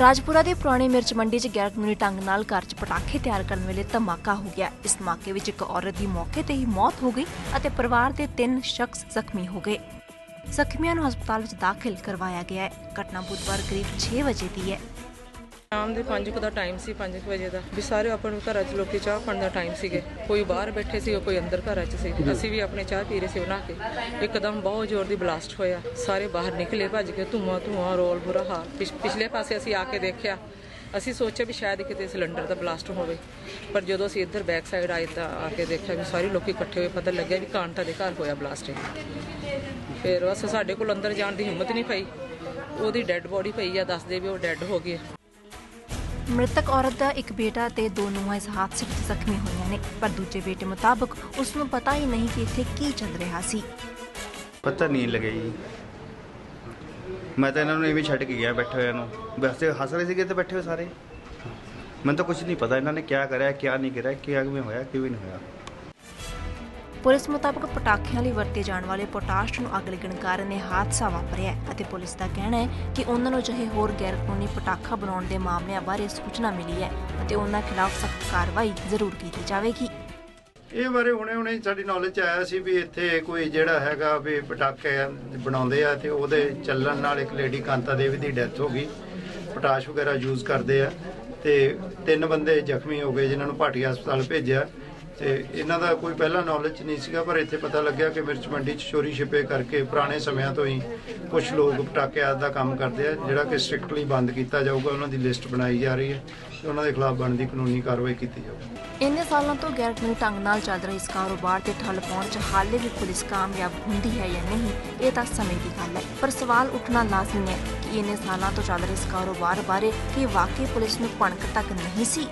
ਰਾਜਪੁਰਾ ਦੇ ਪੁਰਾਣੇ ਮਿਰਚ ਮੰਡੀ 'ਚ ਗੈਰ ਕਾਨੂੰਨੀ ਢੰਗ ਨਾਲ ਘਰ 'ਚ ਪਟਾਕੇ ਤਿਆਰ ਕਰਨ ਵੇਲੇ ਧਮਾਕਾ ਹੋ ਗਿਆ। ਇਸ ਧਮਾਕੇ ਵਿੱਚ ਇੱਕ ਔਰਤ ਦੀ ਮੌਕੇ ਤੇ ਹੀ ਮੌਤ ਹੋ ਗਈ ਅਤੇ ਪਰਿਵਾਰ ਦੇ ਤਿੰਨ ਸ਼ਖਸ ਜ਼ਖਮੀ ਹੋ ਗਏ। ਜ਼ਖਮੀਆਂ ਨੂੰ ਹਸਪਤਾਲ ਵਿੱਚ ਦਾਖਲ ਕਰਵਾਇਆ ਗਿਆ ਹੈ। ਘਟਨਾ ਬੁੱਧਵਾਰ ਕਰੀਬ 6 ਵਜੇ ਦੀ ਹੈ। ਸ਼ਾਮ ਦੇ 5 ਦਾ ਟਾਈਮ ਸੀ 5 ਵਜੇ ਦਾ। ਵੀ ਸਾਰੇ ਆਪਣੇ ਘਰਾਂ 'ਚ ਲੋਕੀ ਚਾਹ ਪੀਣ ਦਾ ਟਾਈਮ ਸੀਗੇ। ਕੋਈ ਬਾਹਰ ਬੈਠੇ ਸੀ ਕੋਈ ਅੰਦਰ ਘਰਾਂ 'ਚ ਸੀ। ਅਸੀਂ ਵੀ ਆਪਣੇ ਚਾਹ ਪੀ ਰਹੇ ਸੀ ਉਹਨਾਂ ਕੇ। ਇੱਕਦਮ ਬਹੁਤ ਜ਼ੋਰ ਦੀ ਬਲਾਸਟ ਹੋਇਆ। ਸਾਰੇ ਬਾਹਰ ਨਿਕਲੇ ਭੱਜ ਕੇ ਧੂਆਂ ਧੂਆਂ ਰੋਲ ਬੁਰਾ ਹਾਲ। ਪਿਛ- ਪਿਛਲੇ ਪਾਸੇ ਅਸੀਂ ਆ ਕੇ ਦੇਖਿਆ। ਅਸੀਂ ਸੋਚਿਆ ਵੀ ਸ਼ਾਇਦ ਕਿਤੇ ਸਿਲੰਡਰ ਦਾ ਬਲਾਸਟ ਹੋਵੇ। ਪਰ ਜਦੋਂ ਅਸੀਂ ਇੱਧਰ ਬੈਕ ਸਾਈਡ ਆਏ ਤਾਂ ਆ ਕੇ ਦੇਖਿਆ ਵੀ ਸਾਰੇ ਲੋਕੀ ਇਕੱਠੇ ਹੋਏ ਪਤਾ ਲੱਗਿਆ ਵੀ ਕਾਂਟਾ ਦੇ ਘਰ ਹੋਇਆ ਬਲਾਸਟ ਫਿਰ ਬਸ ਸਾਡੇ ਕੋਲ ਅੰਦਰ ਜਾਣ ਦੀ ਹਿੰਮਤ ਨਹੀਂ ਪਈ। ਉਹਦੀ ਡੈੱਡ ਬੋਡੀ ਪਈ ਆ ਦੱਸਦੇ ਵੀ ਉਹ ਡੈੱਡ ਹੋ ਗਈ ਮ੍ਰਿਤਕ ਔਰਤ ਦਾ ਇੱਕ ਬੇਟਾ ਤੇ ਦੋ ਨੂੰਹਾਂ ਇਸ ਹਾਦਸੇ ਵਿੱਚ ਜ਼ਖਮੀ ਹੋਈਆਂ ਨੇ, ਪਰ ਦੂਜੇ ਬੇਟੇ ਮੁਤਾਬਕ ਉਸ ਨੂੰ ਪਤਾ ਹੀ ਨਹੀਂ ਕਿ ਇੱਥੇ ਕੀ ਚੱਲ ਰਿਹਾ ਸੀ। ਪਤਾ ਨਹੀਂ ਲੱਗਿਆ ਜੀ। ਮੈਂ ਤਾਂ ਇਹਨਾਂ ਨੂੰ ਐਵੇਂ ਛੱਡ ਕੇ ਗਿਆ ਬੈਠੇ ਹੋਇਆਂ ਨੂੰ। ਵੈਸੇ ਹੱਸ ਰਹੇ ਸੀਗੇ ਤੇ ਬੈਠੇ ਹੋਏ ਸਾਰੇ। ਮੈਨੂੰ ਤਾਂ ਕੁਝ ਨਹੀਂ ਪਤਾ ਇਹਨਾਂ ਨੇ ਕਿਆ ਕਰਿਆ, ਕਿਆ ਨਹੀਂ ਕਰਿਆ, ਕਿਆ ਕਿਵੇਂ ਹੋਇਆ, ਕਿਵੇਂ ਨਹੀਂ ਹੋਇਆ। ਪੁਲਿਸ ਮੁਤਾਬਕ ਪਟਾਖਿਆਂ ਲਈ ਵਰਤੇ ਜਾਣ ਵਾਲੇ ਪੋਟਾਸ਼ ਨੂੰ ਅੱਗ ਲੱਗਣ ਕਾਰਨ ਇਹ ਹਾਦਸਾ ਵਾਪਰਿਆ ਅਤੇ ਪੁਲਿਸ ਦਾ ਕਹਿਣਾ ਹੈ ਕਿ ਉਹਨਾਂ ਨੂੰ ਅਜਿਹੇ ਹੋਰ ਗੈਰ ਕਾਨੂੰਨੀ ਪਟਾਖਾ ਬਣਾਉਣ ਦੇ ਮਾਮਲਿਆਂ ਬਾਰੇ ਸੂਚਨਾ ਮਿਲੀ ਹੈ ਅਤੇ ਉਹਨਾਂ ਖਿਲਾਫ ਸਖਤ ਕਾਰਵਾਈ ਜ਼ਰੂਰ ਕੀਤੀ ਜਾਵੇਗੀ। ਇਹ ਬਾਰੇ ਹੁਣੇ ਹੁਣੇ ਸਾਡੀ ਨੌਲੇਜ ਆਇਆ ਸੀ ਵੀ ਇੱਥੇ ਕੋਈ ਜਿਹੜਾ ਹੈਗਾ ਵੀ ਪਟਾਕੇ ਬਣਾਉਂਦੇ ਆ ਤੇ ਉਹਦੇ ਚੱਲਣ ਨਾਲ ਇੱਕ ਲੇਡੀ ਕਾਂਤਾ ਦੇਵੀ ਦੀ ਡੈਥ ਹੋ ਗਈ। ਪਟਾਸ਼ ਵਗੈਰਾ ਯੂਜ਼ ਕਰਦੇ ਆ ਤੇ ਤਿੰਨ ਬੰਦੇ ਜ਼ਖਮੀ ਹੋ ਗਏ ਜਿਨ੍ਹਾਂ ਨੂੰ ਭਾਟੀ ਹਸਪਤਾਲ ਭੇਜਿਆ। ਤੇ ਇਹਨਾਂ ਦਾ ਕੋਈ ਪਹਿਲਾਂ ਨੌਲੇਜ ਨਹੀਂ ਸੀਗਾ, ਪਰ ਇੱਥੇ ਪਤਾ ਲੱਗਿਆ ਕਿ ਮਿਰਚ ਮੰਡੀ 'ਚ ਚੋਰੀ ਛਿਪੇ ਕਰਕੇ ਪੁਰਾਣੇ ਸਮਿਆਂ ਤੋਂ ਹੀ ਕੁਝ ਲੋਕ ਪਟਾਕੇ ਆਦਿ ਦਾ ਕੰਮ ਕਰਦੇ ਆ, ਜਿਹੜਾ ਕਿ ਸਟ੍ਰਿਕਟਲੀ ਬੰਦ ਕੀਤਾ ਜਾਊਗਾ, ਉਹਨਾਂ ਦੀ ਲਿਸਟ ਬਣਾਈ ਜਾ ਰਹੀ ਹੈ ਤੇ ਉਹਨਾਂ ਦੇ ਖਿਲਾਫ ਬਣਦੀ ਕਾਨੂੰਨੀ ਕਾਰਵਾਈ ਕੀਤੀ ਜਾਊਗੀ। ਇੰਨੇ ਸਾਲਾਂ ਤੋਂ ਗੈਰ ਕਾਨੂੰਨੀ ਢੰਗ ਨਾਲ ਚੱਲ ਰਹੇ ਇਸ ਕਾਰੋਬਾਰ ਤੇ ਠੱਲ ਪਾਉਣ 'ਚ ਹਾਲੇ ਵੀ ਪੁਲਿਸ ਕਾਮਯਾਬ ਹੁੰਦੀ ਹੈ ਜਾਂ ਨਹੀਂ, ਇਹ ਤਾਂ ਸਮੇਂ ਦੀ ਗੱਲ ਹੈ। ਪਰ ਸਵਾਲ ਉੱਠਣਾ ਲਾਜ਼ਮੀ ਹੈ ਕਿ ਇੰਨੇ ਸਾਲਾਂ ਤੋਂ ਚੱਲ ਰਹੇ ਇਸ ਕਾਰੋਬਾਰ ਬਾਰੇ ਕੀ ਵਾਕਈ ਪੁਲਿਸ ਨੂੰ ਭਣਕ ਤੱਕ ਨਹੀਂ ਸੀ?